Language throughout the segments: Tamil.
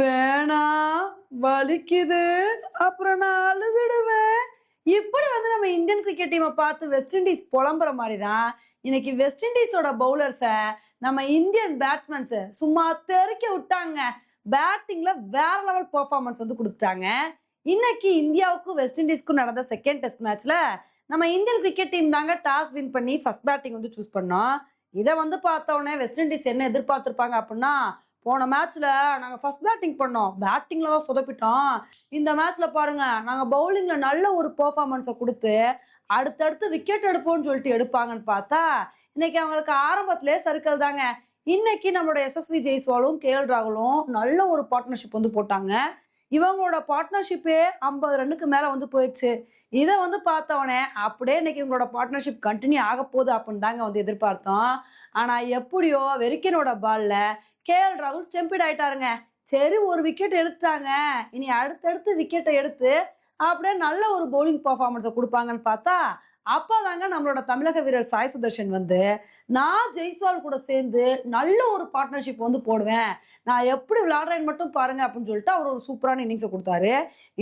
வேணாம் வலிக்குது அப்புறம் நான் அழுதுடுவேன். இப்படி வந்து நம்ம இந்தியன் கிரிக்கெட் டீமை பார்த்து வெஸ்ட் இண்டீஸ் புலம்புற மாதிரி தான் இன்னைக்கு வெஸ்ட் இண்டீஸோட பவுலர்ஸை நம்ம இந்தியன் பேட்ஸ்மேன்ஸை சும்மா தெருக்க விட்டாங்க. பேட்டிங்கில் வேற லெவல் பர்ஃபார்மன்ஸ் வந்து கொடுத்துட்டாங்க. இன்னைக்கு இந்தியாவுக்கும் வெஸ்ட் இண்டீஸ்க்கும் நடந்த செகண்ட் டெஸ்ட் மேட்ச்ல நம்ம இந்தியன் கிரிக்கெட் டீம் தாங்க டாஸ் வின் பண்ணி ஃபர்ஸ்ட் பேட்டிங் வந்து சூஸ் பண்ணோம். இதை வந்து பார்த்த உடனே வெஸ்ட் இண்டீஸ் என்ன எதிர்பார்த்திருப்பாங்க அப்படின்னா போன மேட்ச்ல நாங்க ஃபர்ஸ்ட் பேட்டிங் பண்ணோம். பேட்டிங்ல தான் சொதப்பிட்டோம். இந்த மேட்ச்ல பாருங்க நாங்க பவுலிங்ல நல்ல ஒரு பெர்ஃபார்மன்ஸை கொடுத்து அடுத்தடுத்து விக்கெட் எடுப்போம்னு சொல்லிட்டு எடுப்பாங்கன்னு பார்த்தா இன்னைக்கு அவங்களுக்கு ஆரம்பத்திலே சர்க்கிள் தாங்க. இன்னைக்கு நம்மளோட எஸ்எஸ்வி ஜெய்ஸ்வாலும் கேஎல் ராகுலும் நல்ல ஒரு பார்ட்னர்ஷிப் வந்து போட்டாங்க. இவங்களோட பார்ட்னர்ஷிப்பே ஐம்பது ரன்னுக்கு மேலே வந்து போயிடுச்சு. இதை வந்து பார்த்தவொடனே அப்படியே இன்னைக்கு இவங்களோட பார்ட்னர்ஷிப் கண்டினியூ ஆக போகுது அப்படின்னு தாங்க வந்து எதிர்பார்த்தோம். ஆனால் எப்படியோ வெறிக்கனோட பாலில் கேஎல் ராகுல் ஸ்டெம்பிட் ஆயிட்டாருங்க. சரி ஒரு விக்கெட் எடுத்துட்டாங்க. இனி அடுத்தடுத்து விக்கெட்டை எடுத்து அப்படியே நல்ல ஒரு பவுலிங் பர்ஃபார்மன்ஸை கொடுப்பாங்கன்னு பார்த்தா அப்போ தாங்க நம்மளோட தமிழக வீரர் சாய் சுதர்ஷன் வந்து நான் ஜெய்ஸ்வால் கூட சேர்ந்து நல்ல ஒரு பார்ட்னர்ஷிப் வந்து போடுவேன். நான் எப்படி விளையாடுறேன்னு மட்டும் பாருங்க அப்படின்னு சொல்லிட்டு அவர் ஒரு சூப்பரான இன்னிங்ஸை கொடுத்தாரு.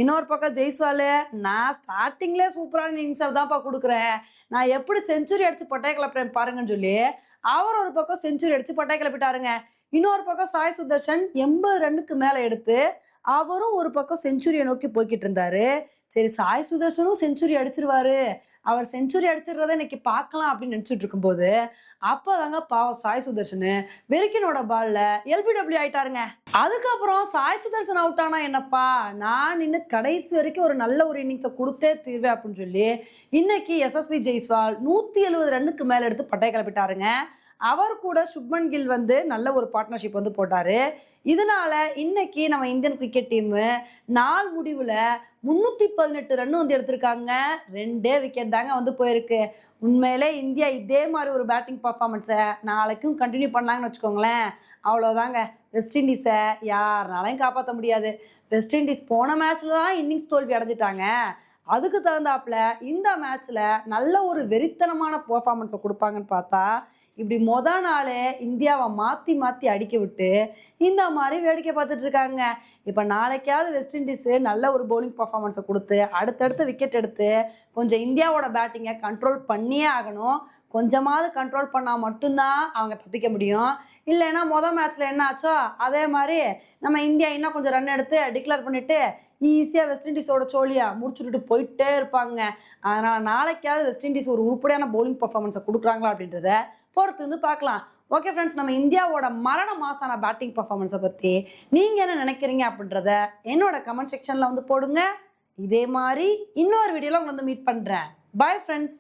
இன்னொரு பக்கம் ஜெய்ஸ்வால் நான் ஸ்டார்டிங்லேயே சூப்பரான இன்னிங்ஸை தான்ப்பா கொடுக்குறேன். நான் எப்படி செஞ்சுரி அடிச்சு பட்டாய கிளப்புறேன் பாருங்கன்னு சொல்லி அவர் ஒரு பக்கம் செஞ்சுரி அடிச்சு பட்டாய கிளப்பிட்டாருங்க. இன்னொரு பக்கம் சாய் சுதர்ஷன் எண்பது ரன்னுக்கு மேலே எடுத்து அவரும் ஒரு பக்கம் செஞ்சுரியை நோக்கி போய்கிட்டு இருந்தாரு. சரி சாய் சுதர்ஷனும் செஞ்சுரி அடிச்சிருவாரு. அவர் செஞ்சுரி அடிச்சிடுறத இன்னைக்கு பார்க்கலாம் அப்படின்னு நினச்சிட்டு இருக்கும்போது அப்போதாங்க பாவம் சாய் சுதர்ஷனு வெரிக்கினோட பால்ல எல்பிடபிள்யூ ஆயிட்டாருங்க. அதுக்கப்புறம் சாய் சுதர்ஷன் அவுட் ஆனா என்னப்பா? நான் இன்னும் கடைசி வரைக்கும் ஒரு நல்ல ஒரு இன்னிங்ஸை கொடுத்தே தீர்வேன் அப்படின்னு சொல்லி இன்னைக்கு எஸ்எஸ்வி ஜெய்ஸ்வால் நூற்றி எழுபது ரன்னுக்கு மேலே எடுத்து பட்டை கிளப்பிட்டாருங்க. அவர் கூட சுப்மன் கில் வந்து நல்ல ஒரு பார்ட்னர்ஷிப் வந்து போட்டார். இதனால இன்னைக்கு நம்ம இந்தியன் கிரிக்கெட் டீமு நாள் முடிவில் முந்நூற்றி பதினெட்டு ரன் வந்து எடுத்திருக்காங்க. ரெண்டே விக்கெட் தாங்க வந்து போயிருக்கு. உண்மையிலே இந்தியா இதே மாதிரி ஒரு பேட்டிங் பர்ஃபார்மன்ஸை நாளைக்கும் கண்டினியூ பண்ணாங்கன்னு வச்சுக்கோங்களேன். அவ்வளோதாங்க வெஸ்ட் இண்டீஸை யாருனாலையும் காப்பாற்ற முடியாது. வெஸ்ட் இண்டீஸ் போன மேட்ச்சில் தான் இன்னிங்ஸ் தோல்வி அடைஞ்சிட்டாங்க. அதுக்கு தகுந்தாப்புல இந்த மேட்ச்சில் நல்ல ஒரு வெறித்தனமான பர்ஃபார்மன்ஸை கொடுப்பாங்கன்னு பார்த்தா இப்படி மொத நாளே இந்தியாவை மாற்றி மாற்றி அடிக்க விட்டு இந்த மாதிரி வேடிக்கை பார்த்துட்டு இருக்காங்க. இப்போ நாளைக்காவது வெஸ்ட் இண்டீஸு நல்ல ஒரு பவுலிங் பர்ஃபார்மன்ஸை கொடுத்து அடுத்தடுத்து விக்கெட் எடுத்து கொஞ்சம் இந்தியாவோட பேட்டிங்கை கண்ட்ரோல் பண்ணியே ஆகணும். கொஞ்சமாவது கண்ட்ரோல் பண்ணால் மட்டும்தான் அவங்க தப்பிக்க முடியும். இல்லைன்னா மொதல் மேட்ச்சில் என்ன ஆச்சோ அதே மாதிரி நம்ம இந்தியா இன்னும் கொஞ்சம் ரன் எடுத்து டிக்ளேர் பண்ணிவிட்டு ஈஸியாக வெஸ்ட் இண்டீஸோட சோழியா முடிச்சுட்டு போயிட்டே இருப்பாங்க. அதனால் நாளைக்காவது வெஸ்ட் இண்டீஸ் ஒரு உருப்படியான பவுலிங் பர்ஃபார்மன்ஸை கொடுக்குறாங்களா அப்படின்றத பொறுத்து வந்து பார்க்கலாம். ஓகே ஃப்ரெண்ட்ஸ் நம்ம இந்தியாவோட மரண மாசான பேட்டிங் பர்ஃபார்மன்ஸை பற்றி நீங்கள் என்ன நினைக்கிறீங்க அப்படின்றத என்னோட கமெண்ட் செக்ஷனில் வந்து போடுங்க. இதே மாதிரி இன்னொரு வீடியோவில் உங்களை வந்து மீட் பண்ணுறேன் பாய் ஃப்ரெண்ட்ஸ்